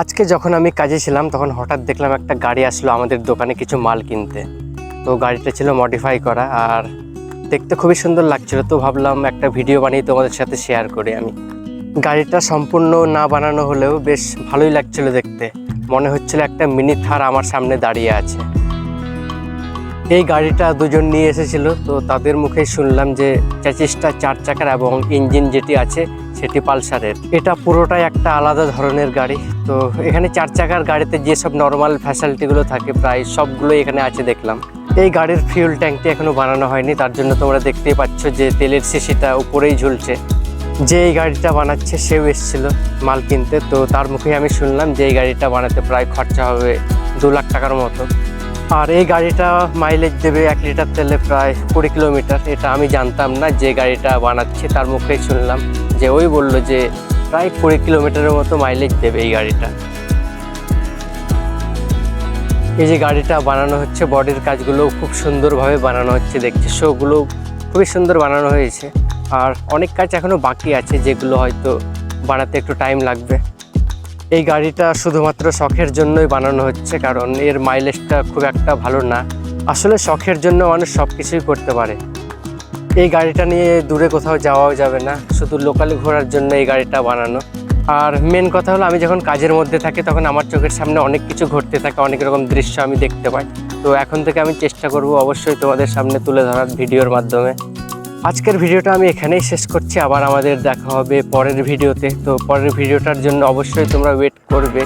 আজকে যখন আমি কাজে ছিলাম, তখন হঠাৎ দেখলাম একটা গাড়ি আসলো আমাদের দোকানে কিছু মাল কিনতে। তো গাড়িটা ছিল মডিফাই করা আর দেখতে খুবই সুন্দর লাগছিল। তো ভাবলাম একটা ভিডিও বানিয়ে তোমাদের সাথে শেয়ার করি আমি। গাড়িটা সম্পূর্ণ না বানানো হলেও বেশ ভালোই লাগছিল দেখতে। মনে হচ্ছিল একটা মিনি থার আমার সামনে দাঁড়িয়ে আছে। এই গাড়িটা দুজন নিয়ে এসেছিল। তো তাদের মুখেই শুনলাম যে চ্যাচিসটা চার চাকার এবং ইঞ্জিন যেটি আছে, সেটি পালসারের। এটা পুরোটাই একটা আলাদা ধরনের গাড়ি। তো এখানে চার চাকার গাড়িতে যেসব নর্মাল ফ্যাসিলিটিগুলো থাকে, প্রায় সবগুলোই এখানে আছে দেখলাম। এই গাড়ির ফিউল ট্যাঙ্কটি এখনও বানানো হয়নি, তার জন্য তোমরা দেখতেই পাচ্ছ যে তেলের শিশিটা উপরেই ঝুলছে। যে এই গাড়িটা বানাচ্ছে, সেও এসেছিল মাল কিনতে, তো তার মুখেই আমি শুনলাম যে এই গাড়িটা বানাতে প্রায় খরচা হবে দু লাখ টাকার মতো। আর এই গাড়িটা মাইলেজ দেবে এক লিটার তেলে প্রায় কুড়ি কিলোমিটার, এটা আমি জানতাম না যে গাড়িটা বানাচ্ছে, তার মুখেই শুনলাম। যে ওই বলল যে প্রায় কুড়ি কিলোমিটারের মতো মাইলেজ দেবে এই গাড়িটা। এই যে গাড়িটা বানানো হচ্ছে বডির কাজগুলো খুব সুন্দরভাবে বানানো হচ্ছে দেখছি শোগুলো খুবই সুন্দর বানানো হয়েছে। আর অনেক কাজ এখনও বাকি আছে যেগুলো হয়তো বানাতে একটু টাইম লাগবে। এই গাড়িটা শুধুমাত্র শখের জন্যই বানানো হচ্ছে, কারণ এর মাইলেজটা খুব একটা ভালো না। আসলে শখের জন্য মানুষ সব কিছুই করতে পারে। এই গাড়িটা নিয়ে দূরে কোথাও যাওয়াও যাবে না, শুধু লোকালে ঘোরার জন্য এই গাড়িটা বানানো। আর মেন কথা হলো আমি যখন কাজের মধ্যে থাকি তখন আমার চোখের সামনে অনেক কিছু ঘটতে থাকে, অনেক রকম দৃশ্য আমি দেখতে পাই। তো এখন থেকে আমি চেষ্টা করব অবশ্যই তোমাদের সামনে তুলে ধরার ভিডিওর মাধ্যমে। আজকের ভিডিওটা আমি এখানেই শেষ করছি, আবার আমাদের দেখা হবে পরের ভিডিওতে। তো পরের ভিডিওটার জন্য অবশ্যই তোমরা ওয়েট করবে।